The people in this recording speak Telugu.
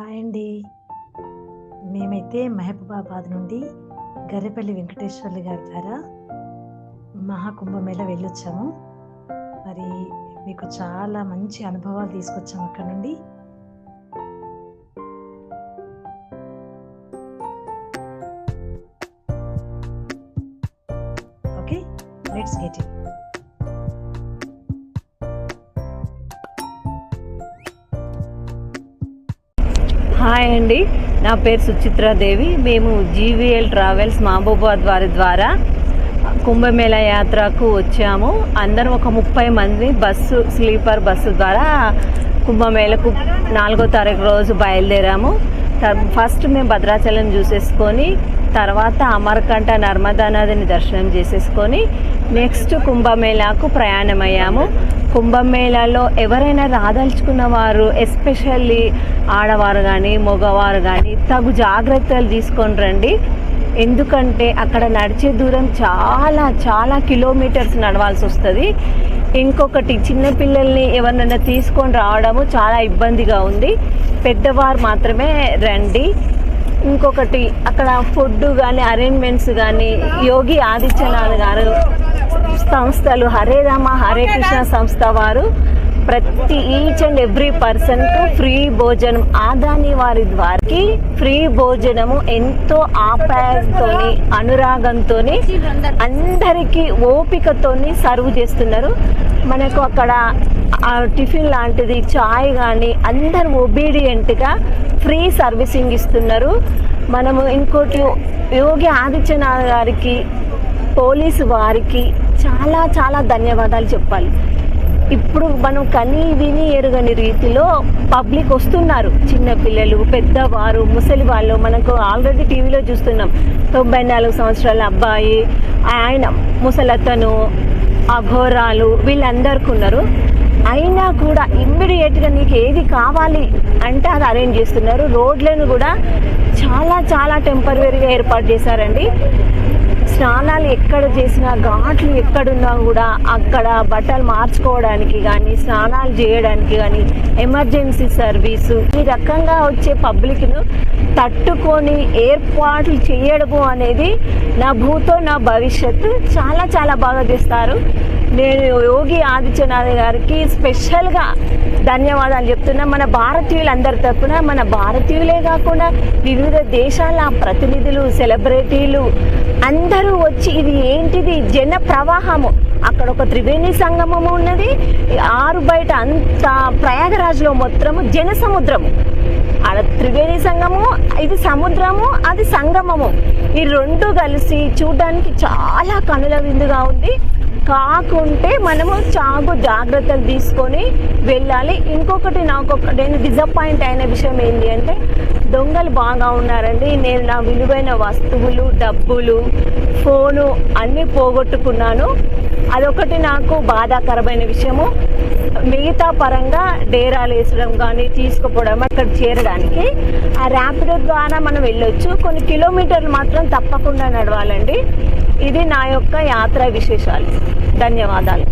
హాయ్ అండి. మేమైతే మహబూబాబాద్ నుండి గర్రెపల్లి వెంకటేశ్వర్లు గారి ద్వారా మహాకుంభమేళ వెళ్ళొచ్చాము. మరి మీకు చాలా మంచి అనుభవాలు తీసుకొచ్చాము అక్కడ నుండి. Okay let's get it hi అండి. నా పేరు సుచిత్రాదేవి. మేము జీవీఎల్ ట్రావెల్స్ మహబూబాద్ వారి ద్వారా కుంభమేళ యాత్రకు వచ్చాము. అందరం ఒక ముప్పై మంది బస్సు స్లీపర్ బస్సు ద్వారా కుంభమేళకు నాలుగో తారీఖు రోజు బయలుదేరాము. త- ఫస్ట్ మేము భద్రాచలం చూసేసుకొని తర్వాత అమరకంఠ నర్మదా నదిని దర్శనం చేసేసుకొని నెక్స్ట్ కుంభమేళాకు ప్రయాణమయ్యాము. కుంభమేళాలో ఎవరైనా రాదలుచుకున్న వారు ఎస్పెషల్లీ ఆడవారు కానీ మగవారు కానీ తగు జాగ్రత్తలు తీసుకొని రండి. ఎందుకంటే అక్కడ నడిచే దూరం చాలా చాలా కిలోమీటర్స్ నడవాల్సి వస్తుంది. ఇంకొకటి చిన్నపిల్లల్ని ఎవరినైనా తీసుకొని రావడము చాలా ఇబ్బందిగా ఉంది. పెద్దవారు మాత్రమే రండి. ఇంకొకటి అక్కడ ఫుడ్ కానీ అరేంజ్మెంట్స్ కానీ యోగి ఆదిత్యనాథ్ గారు సంస్థలు హరే రామ హరే కృష్ణ సంస్థ వారు ప్రతి ఈచ్ అండ్ ఎవ్రీ పర్సన్కు ఫ్రీ భోజనం. ఆదాని వారి ద్వారాకి ఫ్రీ భోజనము ఎంతో ఆప్యాయంతోని అనురాగంతోని అందరికీ ఓపికతోని సర్వ్ చేస్తున్నారు. మనకు అక్కడ టిఫిన్ లాంటిది చాయ్ కానీ అందరు ఒబీడియంట్గా ఫ్రీ సర్వీసింగ్ ఇస్తున్నారు. మనము ఇంకోటి యోగి ఆదిత్యనాథ్ గారికి పోలీసు వారికి చాలా చాలా ధన్యవాదాలు చెప్పాలి. ఇప్పుడు మనం కని విని ఎరుగని రీతిలో పబ్లిక్ వస్తున్నారు. చిన్నపిల్లలు పెద్దవారు ముసలి వాళ్ళు. మనకు ఆల్రెడీ టీవీలో చూస్తున్నాం. తొంభై నాలుగు సంవత్సరాల అబ్బాయి ఆయన ముసలతను అఘోరాలు వీళ్ళందరికీ ఉన్నారు. అయినా కూడా ఇమ్మీడియట్గా నీకు ఏది కావాలి అంటే అది అరేంజ్ చేస్తున్నారు. రోడ్లను కూడా చాలా చాలా టెంపరీగా ఏర్పాటు చేశారండి. స్నానాలు ఎక్కడ చేసినా ఘాట్లు ఎక్కడున్నా కూడా అక్కడ బట్టలు మార్చుకోవడానికి కానీ స్నానాలు చేయడానికి కానీ ఎమర్జెన్సీ సర్వీసు ఈ రకంగా వచ్చే పబ్లిక్ను తట్టుకొని ఏర్పాట్లు చేయడము అనేది నా భూతో నా భవిష్యత్తు చాలా చాలా బాగా చేస్తారు. నేను యోగి ఆదిత్యనాథ్ గారికి స్పెషల్గా ధన్యవాదాలు చెప్తున్నా. మన భారతీయులందరి తరపున మన భారతీయులే కాకుండా వివిధ దేశాల ప్రతినిధులు సెలబ్రిటీలు అందరూ వచ్చి ఇది ఏంటిది? జన ప్రవాహము. అక్కడ ఒక త్రివేణి సంగమము ఉన్నది. ఆరు బయట అంత ప్రయాగరాజ్లో మొత్తము జన సముద్రము. ఆడ త్రివేణి సంగము ఇది సముద్రము అది సంగమము. ఈ రెండు కలిసి చూడడానికి చాలా కనుల విందుగా ఉంది. కాకుంటే మనము చాగు జాగ్రత్తలు తీసుకొని వెళ్ళాలి. ఇంకొకటి నాకు ఒక నేను డిసప్పాయింట్ అయిన విషయం ఏంటి అంటే దొంగలు బాగా ఉన్నారండి. నేను నా విలువైన వస్తువులు డబ్బులు ఫోను అన్నీ పోగొట్టుకున్నాను. అదొకటి నాకు బాధాకరమైన విషయము. మిగతా పరంగా డేరాలు వేసడం కానీ తీసుకుపోవడం అక్కడ చేరడానికి ఆ ర్యాపిడో ద్వారా మనం వెళ్ళొచ్చు. కొన్ని కిలోమీటర్లు మాత్రం తప్పకుండా నడవాలండి. ఇది నా యొక్క యాత్ర విశేషాలు. ధన్యవాదాలు.